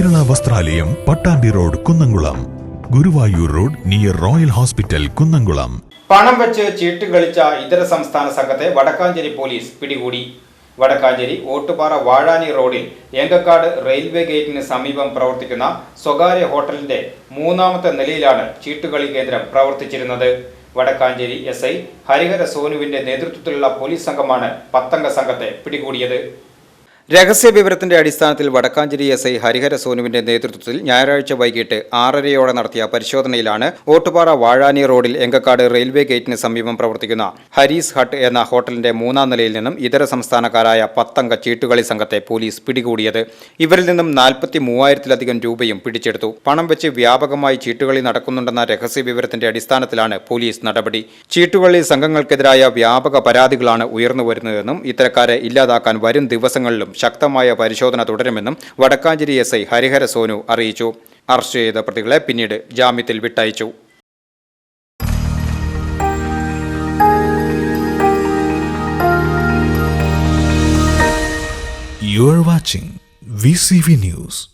വസ്ത്രാലയം Pattambi road Kunnamkulam. Guruvayur road near Royal hospital Kunnamkulam. പണം വെച്ച് ചീട്ട് കളിച്ച ഇതര സംസ്ഥാന സംഘത്തെ വടക്കാഞ്ചേരി പോലീസ് പിടികൂടി. വടക്കാഞ്ചേരി ഓട്ടുപാറ വാഴാനി റോഡിൽ ഏങ്കക്കാട് റെയിൽവേ ഗേറ്റിന് സമീപം പ്രവർത്തിക്കുന്ന സ്വകാര്യ ഹോട്ടലിന്റെ മൂന്നാമത്തെ നിലയിലാണ് ചീട്ടുകളി കേന്ദ്രം പ്രവർത്തിച്ചിരുന്നത്. വടക്കാഞ്ചേരി എസ് ഐ ഹരിഹര സോനുവിന്റെ നേതൃത്വത്തിലുള്ള പോലീസ് സംഘമാണ് പത്തംഗ സംഘത്തെ പിടികൂടിയത്. രഹസ്യ വിവരത്തിന്റെ അടിസ്ഥാനത്തിൽ വടക്കാഞ്ചേരി എസ് ഐ ഹരിഹര സോനുവിന്റെ നേതൃത്വത്തിൽ ഞായറാഴ്ച വൈകിട്ട് ആറരയോടെ നടത്തിയ പരിശോധനയിലാണ് ഓട്ടുപാറ വാഴാനി റോഡിൽ എങ്കക്കാട് റെയിൽവേ ഗേറ്റിന് സമീപം പ്രവർത്തിക്കുന്ന ഹരീസ് ഹട്ട് എന്ന ഹോട്ടലിന്റെ മൂന്നാം നിലയിൽ നിന്നും ഇതര സംസ്ഥാനക്കാരായ പത്തംഗ ചീട്ടുകളി സംഘത്തെ പോലീസ് പിടികൂടിയത്. ഇവരിൽ നിന്നും നാൽപ്പത്തി മൂവായിരത്തിലധികം രൂപയും പിടിച്ചെടുത്തു. പണം വെച്ച് വ്യാപകമായി ചീട്ടുകളി നടക്കുന്നുണ്ടെന്ന രഹസ്യ വിവരത്തിന്റെ അടിസ്ഥാനത്തിലാണ് പോലീസ് നടപടി. ചീട്ടുകളി സംഘങ്ങൾക്കെതിരായ വ്യാപക പരാതികളാണ് ഉയർന്നുവരുന്നതെന്നും ഇത്തരക്കാരെ ഇല്ലാതാക്കാൻ വരും ദിവസങ്ങളിലും ശക്തമായ പരിശോധന തുടരുമെന്നും വടക്കാഞ്ചേരി എസ് ഐ ഹരിഹര സോനു അറിയിച്ചു അറസ്റ്റ് ചെയ്ത പ്രതികളെ പിന്നീട് ജാമ്യത്തിൽ വിട്ടയച്ചു You are watching VCV News.